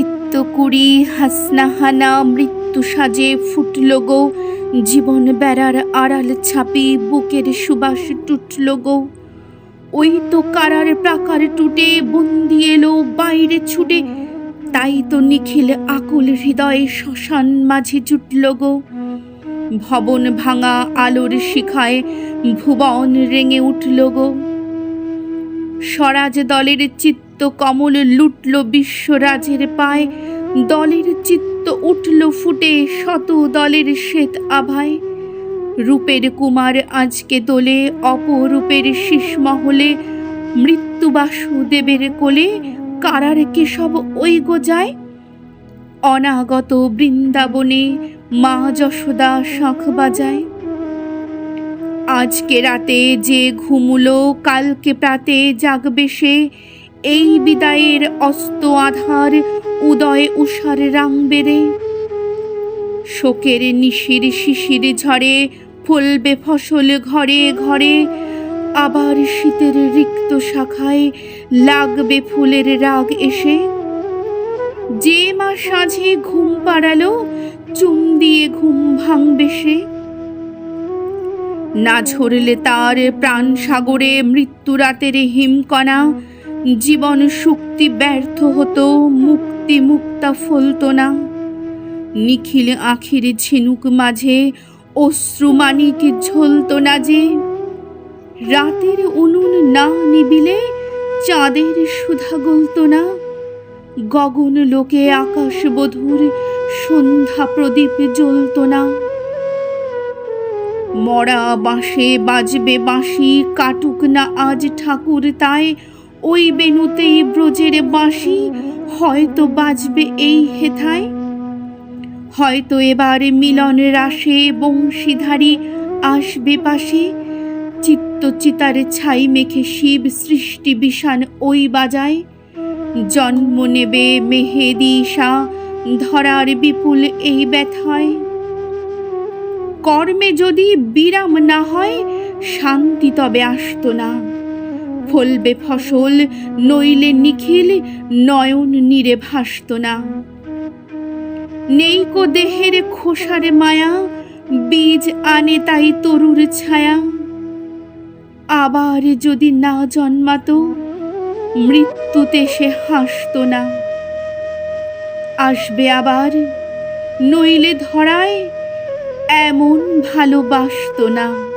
চিত্ত কুড়ি হাসনাহানা মৃত্যু সাজে ফুটল গো। জীবন বেড়ার আড়াল ছাপি বুকের সুবাস টুটল গো। ওই তো কারার প্রাকার টুটে বন্দি এলো বাইরে ছুটে। তাই তো নিখিল আকুল হৃদয়ে শ্মশান মাঝে জুটল গো। ভবন ভাঙা আলোর শিখায় ভুবন রেঙে উঠল গো। স্বরাজ দলের চিত্ত কমল লুটল বিশ্বরাজের পায়, দলের চিত্ত উঠল ফুটে শত দলের শ্বেত আভায়। রূপের কুমার আজকে দোলে, অপরূপের শীষমহলে মৃত্যু বাসুদেবের কোলে, কারার কেশব ওই গো যায়। অনাগত বৃন্দাবনে মা যশোদা শাঁখ বাজায়। আজকে রাতে যে ঘুমুলো, কালকে প্রাতে জাগবে সে এই বিদায়ের অস্ত আধার উদয় উষার রাং বেড়ে। শোকের নিশির শিশির ঝরে ফলবে ফসল ঘরে ঘরে। আবার শীতের রিক্ত শাখায় লাগবে ফুলের রাগ এসে। যে মা সাঁঝে ঘুম পাড়ালো, চুম দিয়ে ঘুম ভাঙবে সে। না ঝরলে তার প্রাণ সাগরে, মৃত্যু রাতের হিমকণা। জীবন শক্তি ব্যর্থ হতো, মুক্তি মুক্তা ফলতো না। নিখিল আখির ঝিনুক মাঝে, অশ্রু মানিক ঝলতো না যে। রাতের উনুন না নিবিলে, চাঁদের সুধা গলতো না। গগন লোকে আকাশ বধুর সন্ধ্যা প্রদীপ জ্বলতো না। মরা বাঁশে বাজবে বাঁশি, কাটুক না আজ ঠাকুর তাই। ওই বেনুতেই ব্রজের বাঁশি হয়তো বাজবে এই হেথায়? হয়তো এবার মিলন রাশে বংশীধারী আসবে পাশে। চিত্ত চিতারে ছাই মেখে শিব সৃষ্টি বিষান ওই বাজায়। জন্ম নেবে মেহেদি ঈশা, ধরার বিপুল এই ব্যথায়। কর্মে যদি বিরাম না হয়, শান্তি তবে আসতো না। ফলবে ফসল, নইলে নিখিল নয়ন নীরে ভাসত না। নেই কো দেহের খোসারে মায়া, বীজ আনে তাই তরুর ছায়া। আবার যদি না জন্মাতো, মৃত্যুতে সে হাসতো না। আসবে আবার, নইলে ধরায় এমন ভালোবাসতো না।